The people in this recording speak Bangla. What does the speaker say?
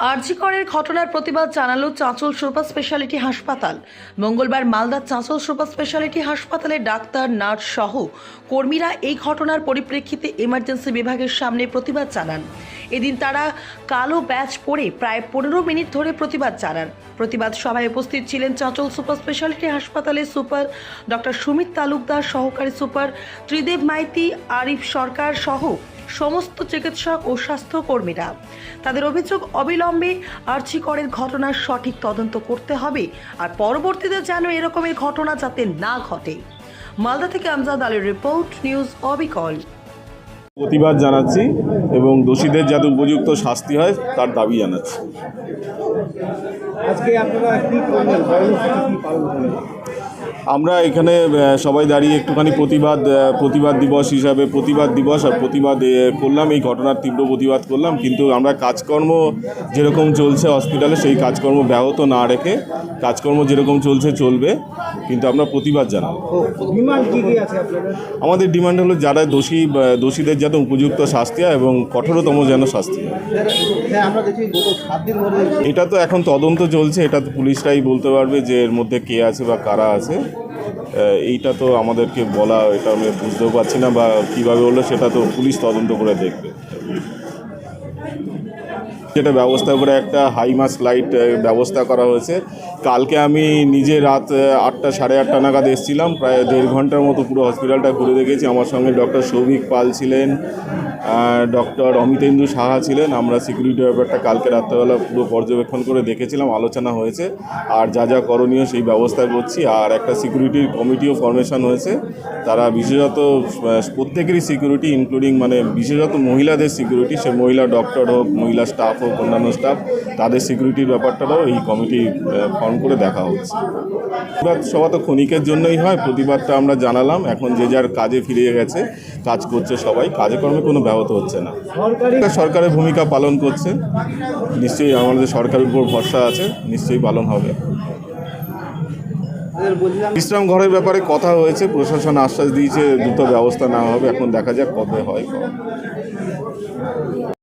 আরজিকরের ঘটনার প্রতিবাদ জানালো চাঁচল সুপার স্পেশালিটি হাসপাতাল। মঙ্গলবার মালদার চাঁচল সুপার স্পেশালিটি হাসপাতালে ডাক্তার, নার্স সহ কর্মীরা এই ঘটনার পরিপ্রেক্ষিতে এমার্জেন্সি বিভাগের সামনে প্রতিবাদ জানান। এদিন তারা কালো ব্যাচ পরে প্রায় পনেরো মিনিট ধরে প্রতিবাদ জানান। প্রতিবাদ সভায় উপস্থিত ছিলেন চাঁচল সুপার স্পেশালিটি হাসপাতালের সুপার ডক্টর সুমিত তালুকদার, সহকারী সুপার ত্রিদেব মাইতি, আরিফ সরকার সহ সমস্ত চিকিৎসক ও স্বাস্থ্যকর্মীরা। তাদের অভিযোগ অবিলম্বে আর্চিকরের ঘটনার সঠিক তদন্ত করতে হবে আর পরবর্তীতে যেন এরকমের ঘটনা যাতে না ঘটে। মালদা থেকে আমজাদ আলীর রিপোর্ট নিউজ অবিকল। প্রতিবাদ জানাচ্ছি এবং দোষীদের যাতে উপযুক্ত শাস্তি হয় তার দাবি জানাচ্ছি। আজকে আপনারা কি করবেন আমরা এখানে সবাই দাঁড়িয়ে একটুখানি প্রতিবাদ প্রতিবাদ দিবস হিসাবে প্রতিবাদ দিবস আর প্রতিবাদ করলাম। এই ঘটনার তীব্র প্রতিবাদ করলাম। কিন্তু আমরা কাজকর্ম যেরকম চলছে হসপিটালে সেই কাজকর্ম ব্যাহত না রেখে কাজকর্ম যেরকম চলছে চলবে। কিন্তু আমরা প্রতিবাদ জানাব। আমাদের ডিমান্ড হলো যারা দোষী দোষীদের যাতে উপযুক্ত শাস্তি হয় এবং কঠোরতম যেন শাস্তি হয়। হ্যাঁ এটা তো এখন তদন্ত চলছে। এটা তো পুলিশরাই বলতে পারবে যে এর মধ্যে কে আছে বা কারা আছে। এইটা তো আমাদেরকে বলা, এটা আমি বুঝতেও পারছি না বা কীভাবে হলো সেটা তো পুলিশ তদন্ত করে দেখবে। যেটা ব্যবস্থা করে একটা হাই মাস লাইট ব্যবস্থা করা হয়েছে। কালকে আমি নিজে রাত আটটা সাড়ে আটটা নাগাদ এসেছিলাম, প্রায় দেড় ঘণ্টার মতো পুরো হসপিটালটা ঘুরে দেখেছি। আমার সঙ্গে ডক্টর সৌভিক পাল ছিলেন ডক্টর অমিতেন্দু সাহা ছিলেন। আমরা সিকিউরিটি ব্যাপারটা কালকে রাত্রেবেলা পুরো পর্যবেক্ষণ করে দেখেছিলাম, আলোচনা হয়েছে। আর যা যা করণীয় সেই ব্যবস্থা করছি। আর একটা সিকিউরিটির কমিটিও ফরমেশন হয়েছে। তারা বিশেষত প্রত্যেকেরই সিকিউরিটি ইনক্লুডিং মানে বিশেষত মহিলাদের সিকিউরিটি সে মহিলা ডক্টর হোক, মহিলা স্টাফ হোক, অন্যান্য স্টাফ তাদের সিকিউরিটির ব্যাপারটাও এই কমিটি ফর্ম করে দেখা হচ্ছে। প্রতিবাদ সভা তো ক্ষণিকের জন্যই হয়, প্রতিবাদটা আমরা জানালাম। এখন যে যার কাজে ফিরে গেছে, কাজ করছে সবাই, কাজে কর্মে কোনো ব্যাহত হচ্ছে না। সরকারের ভূমিকা পালন করছে। নিশ্চয়ই আমাদের সরকারের উপর ভরসা আছে, নিশ্চয়ই পালন হবে। বিশ্রাম ঘরের ব্যাপারে কথা হয়েছে, প্রশাসন আশ্বাস দিয়েছে, দ্রুত ব্যবস্থা নেওয়া হবে। এখন দেখা যাক কবে হয়